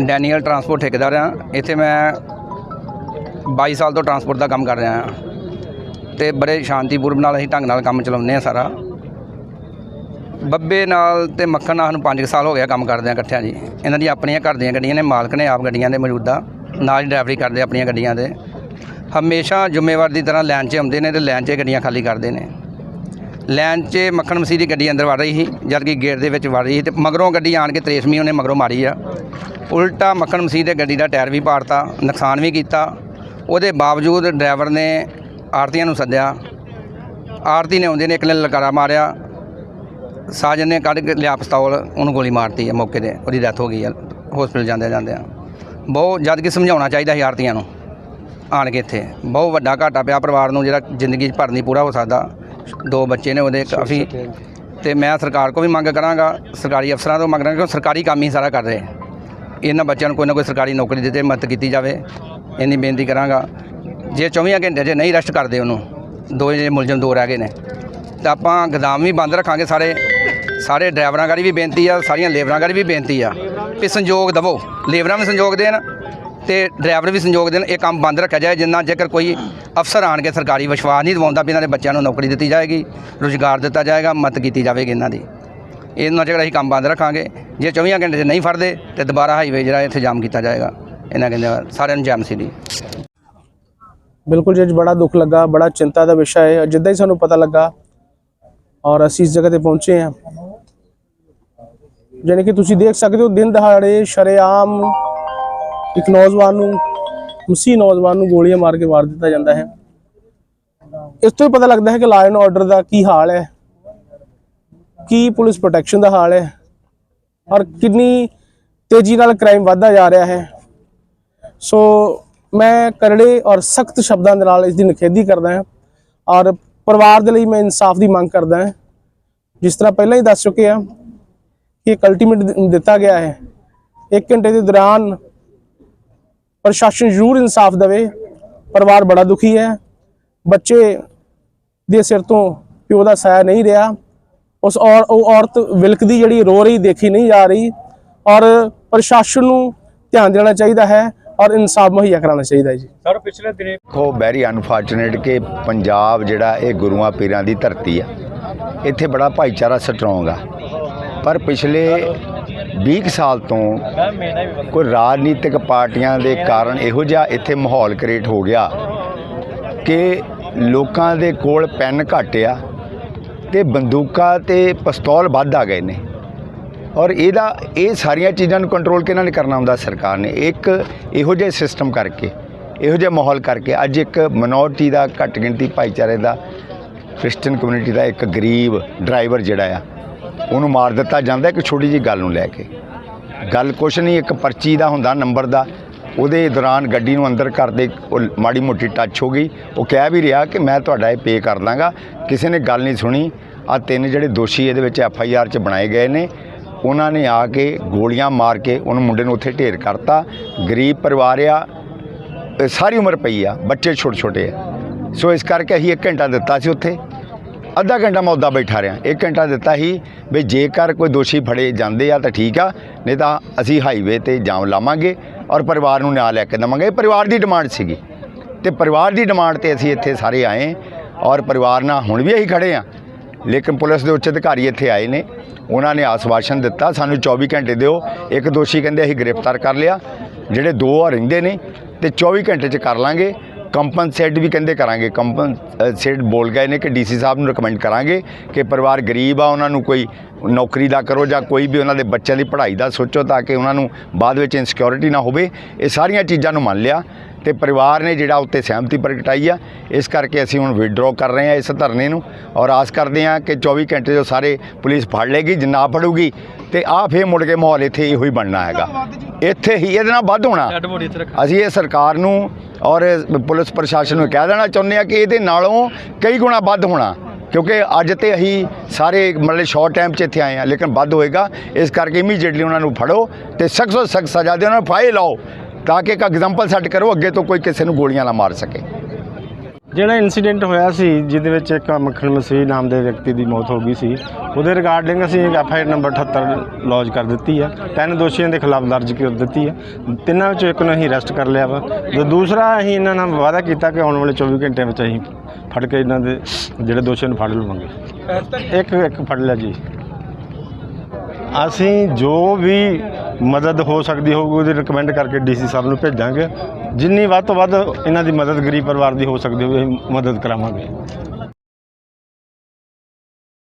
Daniel transport ਠੇਕੇਦਾਰ ਹਾਂ। ਇੱਥੇ ਮੈਂ 22 ਸਾਲ ਤੋਂ ਟਰਾਂਸਪੋਰਟ ਦਾ ਕੰਮ ਕਰ ਰਿਹਾ ਹਾਂ। ਤੇ ਬੜੇ ਸ਼ਾਂਤੀਪੂਰਵ ਨਾਲ ਅਸੀਂ ਢੰਗ ਨਾਲ ਕੰਮ ਚਲਾਉਂਦੇ ਹਾਂ ਸਾਰਾ। ਬੱਬੇ ਨਾਲ ਤੇ ਮੱਖਣ ਨਾਲ ਸਾਨੂੰ 5 ਸਾਲ ਹੋ ਗਿਆ ਕੰਮ ਕਰਦੇ ਹਾਂ ਇਕੱਠਿਆਂ ਜੀ। ਇਹਨਾਂ ਦੀ ਆਪਣੀਆਂ ਘਰ ਦੀਆਂ ਗੱਡੀਆਂ ਨੇ, ਮਾਲਕ ਨੇ ਆਪ ਗੱਡੀਆਂ ਦੇ ਮੌਜੂਦਾ। ਨਾਲ ਹੀ ਡਰਾਈਵਰੀ ਕਰਦੇ ਆਪਣੀਆਂ ਗੱਡੀਆਂ ਦੇ। ਹਮੇਸ਼ਾ ਜ਼ਿੰਮੇਵਾਰ ਦੀ ਤਰ੍ਹਾਂ ਲਾਈਨ 'ਚ ਆਉਂਦੇ ਨੇ ਤੇ ਲਾਈਨ 'ਚ ਗੱਡੀਆਂ ਖਾਲੀ ਕਰਦੇ ਨੇ। ਲਾਈਨ 'ਚ ਮੱਖਣ ਮਸੀਹ ਦੀ ਗੱਡੀ ਅੰਦਰ ਵੜ ਰਹੀ ਸੀ ਜਦ ਕਿ ਗੇਟ ਦੇ ਵਿੱਚ ਵੜ ਰਹੀ ਸੀ ਤੇ ਮਗਰੋਂ ਗੱਡੀ ਆਣ ਕੇ ਤਰੇਸਮੀ ਉਹਨੇ ਮਗਰੋਂ ਮਾਰੀ ਆ। ਉਲਟਾ ਮੱਖਣ ਮਸੀਹ ਦੇ ਗੱਡੀ ਦਾ ਟਾਇਰ ਵੀ ਪਾੜਤਾ, ਨੁਕਸਾਨ ਵੀ ਕੀਤਾ। ਉਹਦੇ ਬਾਵਜੂਦ ਡਰਾਈਵਰ ਨੇ ਆਰਤੀਆਂ ਨੂੰ ਸੱਦਿਆ। ਆਰਤੀ ਨੇ ਆਉਂਦੇ ਨੇ, ਇੱਕ ਨੇ ਲਲਕਾਰਾ ਮਾਰਿਆ। ਸਾਜਨ ਨੇ ਕੱਢ ਕੇ ਲਿਆ ਪਿਸਤੌਲ, ਉਹਨੂੰ ਗੋਲੀ ਮਾਰਤੀ ਹੈ ਮੌਕੇ ਤੇ, ਉਹਦੀ ਡੈਥ ਹੋ ਗਈ ਹੈ ਹਸਪੀਟਲ ਜਾਂਦੇ ਜਾਂਦੇ ਬਹੁਤ ਜਦ ਕਿ ਸਮਝਾਉਣਾ ਚਾਹੀਦਾ ਸੀ ਆਰਤੀਆਂ ਨੂੰ, ਆਣ ਕੇ ਇੱਥੇ। ਬਹੁਤ ਵੱਡਾ ਘਾਟਾ ਪਿਆ ਪਰਿਵਾਰ ਨੂੰ, ਜਿਹੜਾ ਜ਼ਿੰਦਗੀ 'ਚ ਭਰ ਨਹੀਂ ਪੂਰਾ ਹੋ ਸਕਦਾ। ਦੋ ਬੱਚੇ ਨੇ ਉਹਦੇ, ਕਾਫੀ। ਤੇ ਮੈਂ ਸਰਕਾਰ ਕੋਲ ਵੀ ਮੰਗ ਕਰਾਂਗਾ, ਸਰਕਾਰੀ ਅਫਸਰਾਂ ਤੋਂ ਮੰਗ ਕਰਾਂਗਾ ਕਿ ਸਰਕਾਰੀ ਕੰਮ ਹੀ ਸਾਰਾ ਕਰ ਰਹੇ। ਇਹਨਾਂ ਬੱਚਿਆਂ ਨੂੰ ਕੋਈ ਨਾ ਕੋਈ ਸਰਕਾਰੀ ਨੌਕਰੀ ਦਿੱਤੇ ਮਦਦ ਕੀਤੀ ਜਾਵੇ। ਇੰਨੀ ਬੇਨਤੀ ਕਰਾਂਗਾ। ਜੇ 24 ਘੰਟੇ 'ਚ ਨਹੀਂ ਰੈਸਟ ਕਰਦੇ ਉਹਨੂੰ, ਦੋ ਜਿਹੜੇ ਮੁਲਜ਼ਮ ਦੋ ਰਹਿ ਗਏ ਨੇ। ਤਾਂ ਆਪਾਂ ਗਦਾਮ ਵੀ ਬੰਦ ਰੱਖਾਂਗੇ ਸਾਰੇ। ਸਾਰੇ ਡਰਾਈਵਰਾਂ ਗਾੜੀ ਵੀ ਬੇਨਤੀ ਆ, ਸਾਰੀਆਂ ਲੇਬਰਾਂ ਗਾੜੀ ਵੀ ਬੇਨਤੀ ਆ ਕਿ ਸੰਯੋਗ ਦਵੋ। ਲੇਬਰਾਂ ਵੀ ਸੰਯੋਗ ਦੇਣ ਤੇ ਡਰਾਈਵਰ ਵੀ ਸੰਯੋਗ ਦੇਣ। ਇਹ ਕੰਮ ਬੰਦ ਰੱਖਿਆ ਜਾਏ, ਜਿੰਨਾ ਜੇਕਰ ਕੋਈ ਅਫਸਰ ਆਣ ਕੇ ਸਰਕਾਰੀ ਵਿਸ਼ਵਾਸ ਨਹੀਂ ਦਿਵਾਉਂਦਾ ਵੀ ਇਹਨਾਂ ਦੇ ਬੱਚਿਆਂ ਨੂੰ ਨੌਕਰੀ ਦਿੱਤੀ ਜਾਏਗੀ, ਰੁਜ਼ਗਾਰ ਦਿੱਤਾ ਜਾਏਗਾ, ਮਦਦ ਕੀਤੀ ਜਾਵੇਗੀ ਇਹਨਾਂ ਦੀ। ਇਹਨਾਂ ਜਿਹੜਾ ਅਸੀਂ ਕੰਮ ਬੰਦ ਰੱਖਾਂਗੇ। ਜੇ 24 ਘੰਟੇ 'ਚ ਨਹੀਂ ਫੜਦੇ, ਤੇ ਦੁਬਾਰਾ ਹਾਈਵੇ ਜਿਹੜਾ ਇੱਥੇ ਜਾਮ ਕੀਤਾ ਜਾਏਗਾ। ਇਹਨਾਂ ਕਹਿੰਦੇ ਸਾਰਿਆਂ ਨੂੰ ਜਾਮ ਸੀ ਦੀ। ਬਿਲਕੁਲ ਜੀ, ਅੱਜ ਬੜਾ ਦੁੱਖ ਲੱਗਾ, ਬੜਾ ਚਿੰਤਾ ਦਾ ਵਿਸ਼ਾ ਹੈ। ਜਿੱਦਾਂ ਹੀ ਸਾਨੂੰ ਪਤਾ ਲੱਗਾ ਔਰ ਅਸੀਂ ਇਸ ਜਗ੍ਹਾ ਤੇ ਪਹੁੰਚੇ ਹਾਂ। ਜਾਣੀ ਕਿ ਤੁਸੀਂ ਦੇਖ ਸਕਦੇ ਹੋ, ਦਿਨ ਦਹਾੜੇ ਸ਼ਰੇਆਮ ਇੱਕ ਨੌਜਵਾਨ ਨੂੰ, ਮਸੀਹ ਨੌਜਵਾਨ ਨੂੰ ਗੋਲੀਆਂ ਮਾਰ ਕੇ ਮਾਰ ਦਿੱਤਾ ਜਾਂਦਾ ਹੈ। ਇਸ ਤੋਂ ਹੀ ਪਤਾ ਲੱਗਦਾ ਹੈ ਕਿ ਲਾਅ ਐਂਡ ਆਰਡਰ ਦਾ ਕੀ ਹਾਲ ਹੈ। ਕੀ ਪੁਲਿਸ ਪ੍ਰੋਟੈਕਸ਼ਨ ਦਾ ਹਾਲ ਹੈ? ਔਰ ਕਿੰਨੀ ਤੇਜ਼ੀ ਨਾਲ ਕ੍ਰਾਈਮ ਵਧਦਾ ਜਾ ਰਿਹਾ ਹੈ? ਸੋ ਮੈਂ ਕਰੜੇ ਔਰ ਸਖਤ ਸ਼ਬਦਾਂ ਦੇ ਨਾਲ ਇਸ ਦੀ ਨਿਖੇਧੀ ਕਰਦਾ ਹਾਂ ਔਰ ਪਰਿਵਾਰ ਦੇ ਲਈ ਮੈਂ ਇਨਸਾਫ ਦੀ ਮੰਗ ਕਰਦਾ ਹਾਂ। ਜਿਸ ਤਰ੍ਹਾਂ ਪਹਿਲਾਂ ਹੀ ਦੱਸ ਚੁੱਕੇ ਆ ਕਿ ਇੱਕ ਅਲਟੀਮੇਟ ਦਿੱਤਾ ਗਿਆ ਹੈ। 1 ਘੰਟੇ ਦੇ ਦੌਰਾਨ ਪ੍ਰਸ਼ਾਸਨ ਜ਼ਰੂਰ ਇਨਸਾਫ ਦੇਵੇ। ਪਰਿਵਾਰ ਬੜਾ ਦੁਖੀ ਹੈ। ਬੱਚੇ ਦੇ ਸਿਰ ਤੋਂ ਪਿਓ ਦਾ ਸਾਇਆ ਨਹੀਂ ਰਿਹਾ। ਉਸ ਔਰ ਉਹ ਔਰਤ ਵਿਲਕਦੀ ਜਿਹੜੀ ਰੋ ਰਹੀ ਦੇਖੀ ਨਹੀਂ ਜਾ ਰਹੀ ਔਰ ਪ੍ਰਸ਼ਾਸਨ ਨੂੰ ਧਿਆਨ ਦੇਣਾ ਚਾਹੀਦਾ ਹੈ ਔਰ ਇਨਸਾਫ ਮੁਹੱਈਆ ਕਰਾਉਣਾ ਚਾਹੀਦਾ ਹੈ ਜੀ। ਦੇਖੋ ਵੈਰੀ ਅਨਫੋਰਚੂਨੇਟ ਕਿ ਪੰਜਾਬ ਜਿਹੜਾ ਇਹ ਗੁਰੂਆਂ ਪੀਰਾਂ ਦੀ ਧਰਤੀ ਆ ਇੱਥੇ ਬੜਾ ਭਾਈਚਾਰਾ ਸਟਰੋਂਗ ਆ। ਪਰ ਪਿਛਲੇ 20 ਕੁ ਸਾਲ ਤੋਂ ਕੋਈ ਰਾਜਨੀਤਿਕ ਪਾਰਟੀਆਂ ਦੇ ਕਾਰਨ ਇਹੋ ਜਿਹਾ ਇੱਥੇ ਮਾਹੌਲ ਕ੍ਰੀਏਟ ਹੋ ਗਿਆ ਕਿ ਲੋਕਾਂ ਦੇ ਕੋਲ ਪੈਨ ਘੱਟ ਆ ਤੇ ਬੰਦੂਕਾਂ ਤੇ ਪਿਸਤੌਲ ਵੱਧ ਆ ਗਏ ਨੇ। ਔਰ ਇਹਦਾ, ਇਹ ਸਾਰੀਆਂ ਚੀਜ਼ਾਂ ਨੂੰ ਕੰਟਰੋਲ ਕਿਹਨਾਂ ਨੇ ਕਰਨਾ ਹੁੰਦਾ? ਸਰਕਾਰ ਨੇ। ਇੱਕ ਇਹੋ ਜਿਹੇ ਸਿਸਟਮ ਕਰਕੇ, ਇਹੋ ਜਿਹੇ ਮਾਹੌਲ ਕਰਕੇ, ਅੱਜ ਇੱਕ ਮਿਨੋਰਟੀ ਦਾ ਘੱਟ ਗਿਣਤੀ ਭਾਈਚਾਰੇ ਦਾ ਕ੍ਰਿਸਚੀਅਨ ਕਮਿਊਨਿਟੀ ਦਾ ਇੱਕ ਗਰੀਬ ਡਰਾਈਵਰ ਜਿਹੜਾ ਆ, ਉਹਨੂੰ ਮਾਰ ਦਿੱਤਾ ਜਾਂਦਾ ਇੱਕ ਛੋਟੀ ਜੀ ਗੱਲ ਨੂੰ ਲੈ ਕੇ। ਗੱਲ ਕੁਛ ਨਹੀਂ, ਇੱਕ ਪਰਚੀ ਦਾ ਹੁੰਦਾ ਨੰਬਰ ਦਾ। ਉਹਦੇ ਦੌਰਾਨ ਗੱਡੀ ਨੂੰ ਅੰਦਰ ਕਰਦੇ ਉਹ ਮਾੜੀ ਮੋਟੀ ਟੱਚ ਹੋ ਗਈ। ਉਹ ਕਹਿ ਵੀ ਰਿਹਾ ਕਿ ਮੈਂ ਤੁਹਾਡਾ ਇਹ ਪੇ ਕਰ ਦਾਂਗਾ। ਕਿਸੇ ਨੇ ਗੱਲ ਨਹੀਂ ਸੁਣੀ। ਆ ਤਿੰਨ ਜਿਹੜੇ ਦੋਸ਼ੀ ਇਹਦੇ ਵਿੱਚ ਐਫ ਆਈ ਆਰ 'ਚ ਬਣਾਏ ਗਏ ਨੇ। ਉਹਨਾਂ ਨੇ ਆ ਕੇ ਗੋਲੀਆਂ ਮਾਰ ਕੇ ਉਹਨੂੰ ਮੁੰਡੇ ਨੂੰ ਉੱਥੇ ਢੇਰ ਕਰਤਾ। ਗਰੀਬ ਪਰਿਵਾਰ ਆ। ਸਾਰੀ ਉਮਰ ਪਈ ਆ। ਬੱਚੇ ਛੋਟੇ ਛੋਟੇ ਆ। ਸੋ ਇਸ ਕਰਕੇ ਅਸੀਂ 1 ਘੰਟਾ ਦਿੱਤਾ ਸੀ ਉੱਥੇ। ਅੱਧਾ ਘੰਟਾ ਮੈਂ ਉੱਦਾਂ ਬੈਠਾ ਰਿਹਾ। 1 ਘੰਟਾ ਦਿੱਤਾ ਸੀ ਵੀ ਜੇਕਰ ਕੋਈ ਦੋਸ਼ੀ ਫੜੇ ਜਾਂਦੇ ਆ ਤਾਂ ਠੀਕ ਆ। ਨਹੀਂ ਤਾਂ ਅਸੀਂ ਹਾਈਵੇ ਤੇ ਜਾਮ ਲਾਵਾਂਗੇ। ਔਰ ਪਰਿਵਾਰ ਨੂੰ ਨਾਲ ਲੈ ਕੇ ਦੇਵਾਂਗੇ। ਇਹ ਪਰਿਵਾਰ ਦੀ ਡਿਮਾਂਡ ਸੀਗੀ। ਤੇ ਪਰਿਵਾਰ ਦੀ ਡਿਮਾਂਡ ਤੇ ਅਸੀਂ ਇੱਥੇ ਸਾਰੇ ਆਏ ਔਰ ਪਰਿਵਾਰ ਨਾਲ ਹੁਣ ਵੀ ਅਸੀਂ ਖੜੇ ਆ ਲੇਕਿਨ ਪੁਲਿਸ ਦੇ ਉੱਚ ਅਧਿਕਾਰੀ ਇੱਥੇ ਆਏ ਨੇ। ਉਹਨਾਂ ਨੇ ਆਸਵਾਸ਼ਨ ਦਿੱਤਾ, ਸਾਨੂੰ 24 ਘੰਟੇ ਦਿਓ। ਇੱਕ ਦੋਸ਼ੀ ਕਹਿੰਦੇ ਅਸੀਂ ਗ੍ਰਿਫਤਾਰ ਕਰ ਲਿਆ। ਜਿਹੜੇ ਦੋ ਆ ਰਹਿੰਦੇ ਨੇ, ਤੇ 24 ਘੰਟੇ 'ਚ ਕਰ ਲਾਂਗੇ। ਕੰਪਨਸੇਟ ਵੀ ਕਹਿੰਦੇ ਕਰਾਂਗੇ। ਕੰਪਨਸੇਟ ਬੋਲ ਗਏ ਨੇ ਕਿ ਡੀਸੀ ਸਾਹਿਬ ਨੂੰ ਰეკਮੈਂਡ ਕਰਾਂਗੇ ਕਿ ਪਰਿਵਾਰ ਗਰੀਬ ਆ, ਉਹਨਾਂ ਨੂੰ ਕੋਈ ਨੌਕਰੀ ਦਾ ਕਰੋ ਜਾਂ ਕੋਈ ਵੀ ਉਹਨਾਂ ਦੇ ਬੱਚਿਆਂ ਦੀ ਪੜ੍ਹਾਈ ਦਾ ਸੋਚੋ ਤਾਂ ਕਿ ਉਹਨਾਂ ਨੂੰ ਬਾਅਦ ਵਿੱਚ ਇਨਸਿਕਿਉਰਿਟੀ ਨਾ ਹੋਵੇ। ਇਹ ਸਾਰੀਆਂ ਚੀਜ਼ਾਂ ਨੂੰ ਮੰਨ ਲਿਆ ਤੇ ਪਰਿਵਾਰ ਨੇ ਜਿਹੜਾ ਉੱਤੇ ਸਹਿਮਤੀ ਪ੍ਰਗਟਾਈ ਆ। ਇਸ ਕਰਕੇ ਅਸੀਂ ਹੁਣ ਵਿਡਰਾਅ ਕਰ ਰਹੇ ਹਾਂ ਇਸ ਧਰਨੇ ਨੂੰ ਔਰ ਆਸ ਕਰਦੇ ਹਾਂ ਕਿ 24 ਘੰਟੇ ਜੋ ਸਾਰੇ ਪੁਲਿਸ ਫੜ ਲੇਗੀ ਜੇ ਨਾ ਫੜੂਗੀ ਤੇ ਆ ਫੇਰ ਮੁੜ ਕੇ ਮਾਹੌਲ ਇੱਥੇ ਇਹੋ ਹੀ ਬਣਨਾ ਹੈਗਾ। ਇੱਥੇ ਹੀ ਇਹਦੇ ਨਾਲ ਵੱਧ ਹੋਣਾ। ਅਸੀਂ ਇਹ ਸਰਕਾਰ ਨੂੰ ਔਰ ਪੁਲਿਸ ਪ੍ਰਸ਼ਾਸਨ ਨੂੰ ਕਹਿ ਦੇਣਾ ਚਾਹੁੰਦੇ ਆ ਕਿ ਇਹਦੇ ਨਾਲੋਂ ਕਈ ਗੁਣਾ ਵੱਧ ਹੋਣਾ। ਕਿਉਂਕਿ ਅੱਜ ਤੇ ਅਸੀਂ ਸਾਰੇ ਮਤਲਬ ਸ਼ਾਰਟ ਟਾਈਮ 'ਚ ਇੱਥੇ ਆਏ ਆ ਲੇਕਿਨ ਵੱਧ ਹੋਏਗਾ। ਇਸ ਕਰਕੇ ਇਮੀਡੀਏਟਲੀ ਉਹਨਾਂ ਨੂੰ ਫੜੋ ਤੇ ਸਖਤ ਤੋਂ ਸਖਤ ਸਜ਼ਾ ਦੇ ਉਹਨਾਂ ਨੂੰ ਫਾਇਲ ਲਾਓ, ਤਾਂ ਕਿ ਇੱਕ ਐਗਜ਼ਾਮਪਲ ਸੈੱਟ ਕਰੋ, ਅੱਗੇ ਤੋਂ ਕੋਈ ਕਿਸੇ ਨੂੰ ਗੋਲੀਆਂ ਨਾ ਮਾਰ ਸਕੇ। ਜਿਹੜਾ ਇਨਸੀਡੈਂਟ ਹੋਇਆ ਸੀ, ਜਿਹਦੇ ਵਿੱਚ ਇੱਕ ਮੱਖਣ ਮਸੀਹ ਨਾਮ ਦੇ ਵਿਅਕਤੀ ਦੀ ਮੌਤ ਹੋ ਗਈ ਸੀ, ਉਹਦੇ ਰਿਗਾਰਡਿੰਗ ਅਸੀਂ F I R number 78 lodge ਕਰ ਦਿੱਤੀ ਆ ਤਿੰਨ ਦੋਸ਼ੀਆਂ ਦੇ ਖਿਲਾਫ ਦਰਜ ਕਰ ਦਿੱਤੀ ਆ ਤਿੰਨਾਂ ਵਿੱਚੋਂ ਇੱਕ ਨੂੰ ਅਸੀਂ ਅਰੈਸਟ ਕਰ ਲਿਆ ਵਾ। ਤੇ ਦੂਸਰਾ ਅਸੀਂ ਇਹਨਾਂ ਨਾਲ ਵਾਅਦਾ ਕੀਤਾ ਕਿ ਆਉਣ ਵਾਲੇ 24 ਘੰਟਿਆਂ ਵਿੱਚ ਅਸੀਂ ਫੜ ਕੇ ਇਹਨਾਂ ਦੇ, ਜਿਹੜੇ ਦੋਸ਼ੀਆਂ ਨੂੰ ਫੜ ਲਵਾਂਗੇ। ਇੱਕ ਇੱਕ ਫੜ ਲਿਆ ਜੀ। ਅਸੀਂ ਜੋ ਵੀ ਮਦਦ ਹੋ ਸਕਦੀ ਹੋਊਗੀ, ਉਹਦੀ ਰਿਕਮੈਂਡ ਕਰਕੇ ਡੀਸੀ ਸਾਹਿਬ ਨੂੰ ਭੇਜਾਂਗੇ। ਜਿੰਨੀ ਵੱਧ ਤੋਂ ਵੱਧ ਇਹਨਾਂ ਦੀ ਮਦਦ ਗਰੀਬ ਪਰਿਵਾਰ ਦੀ ਹੋ ਸਕਦੀ ਹੋਵੇ ਮਦਦ ਕਰਾਵਾਂਗੇ।